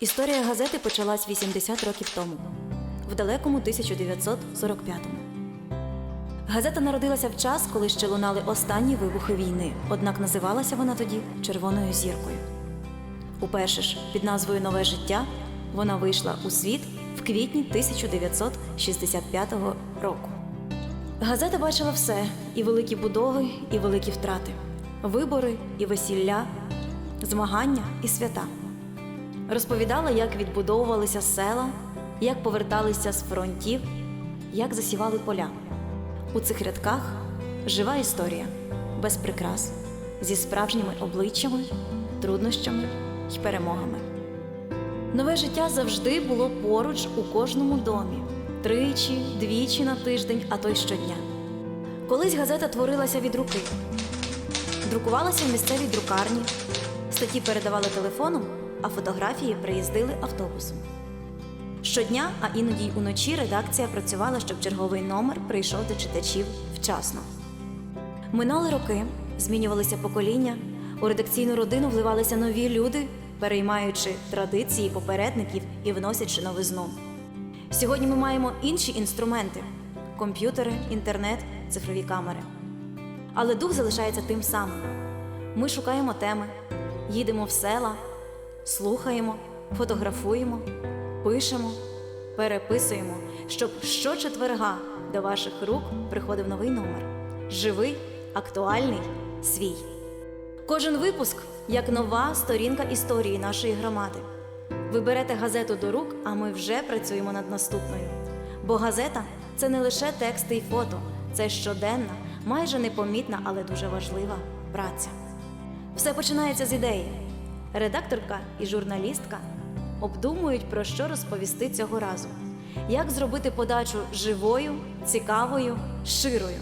Історія газети почалась 80 років тому, в далекому 1945-му. Газета народилася в час, коли ще лунали останні вибухи війни, однак називалася вона тоді Червоною зіркою. Уперше ж під назвою Нове життя вона вийшла у світ в квітні 1965 року. Газета бачила все: і великі будови, і великі втрати, вибори і весілля, змагання і свята. Розповідала, як відбудовувалися села, як поверталися з фронтів, як засівали поля. У цих рядках жива історія, без прикрас, зі справжніми обличчями, труднощами й перемогами. Нове життя завжди було поруч у кожному домі, тричі, двічі на тиждень, а то й щодня. Колись газета творилася від руки, друкувалася в місцевій друкарні, статті передавали телефоном, а фотографії приїздили автобусом. Щодня, а іноді й уночі, редакція працювала, щоб черговий номер прийшов до читачів вчасно. Минали роки, змінювалися покоління, у редакційну родину вливалися нові люди, переймаючи традиції попередників і вносячи новизну. Сьогодні ми маємо інші інструменти: комп'ютери, інтернет, цифрові камери. Але дух залишається тим самим. Ми шукаємо теми, їдемо в села, слухаємо, фотографуємо, пишемо, переписуємо, щоб щочетверга до ваших рук приходив новий номер. Живий, актуальний, свій. Кожен випуск як нова сторінка історії нашої громади. Ви берете газету до рук, а ми вже працюємо над наступною. Бо газета це не лише тексти й фото, це щоденна, майже непомітна, але дуже важлива праця. Все починається з ідеї. Редакторка і журналістка обдумують, про що розповісти цього разу, як зробити подачу живою, цікавою, щирою.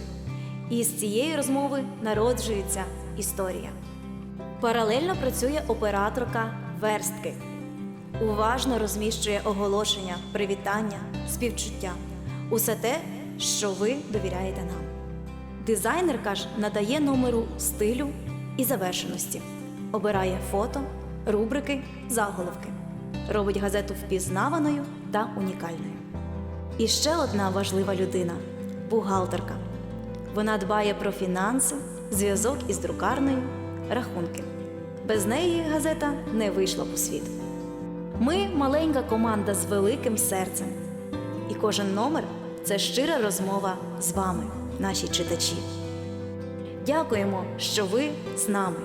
І з цієї розмови народжується історія. Паралельно працює операторка верстки. Уважно розміщує оголошення, привітання, співчуття. Усе те, що ви довіряєте нам. Дизайнерка ж надає номеру стилю і завершеності, обирає фото, рубрики, заголовки, робить газету впізнаваною та унікальною. І ще одна важлива людина бухгалтерка. Вона дбає про фінанси, зв'язок із друкарнею, рахунки. Без неї газета не вийшла у світ. Ми маленька команда з великим серцем. І кожен номер це щира розмова з вами, наші читачі. Дякуємо, що ви з нами.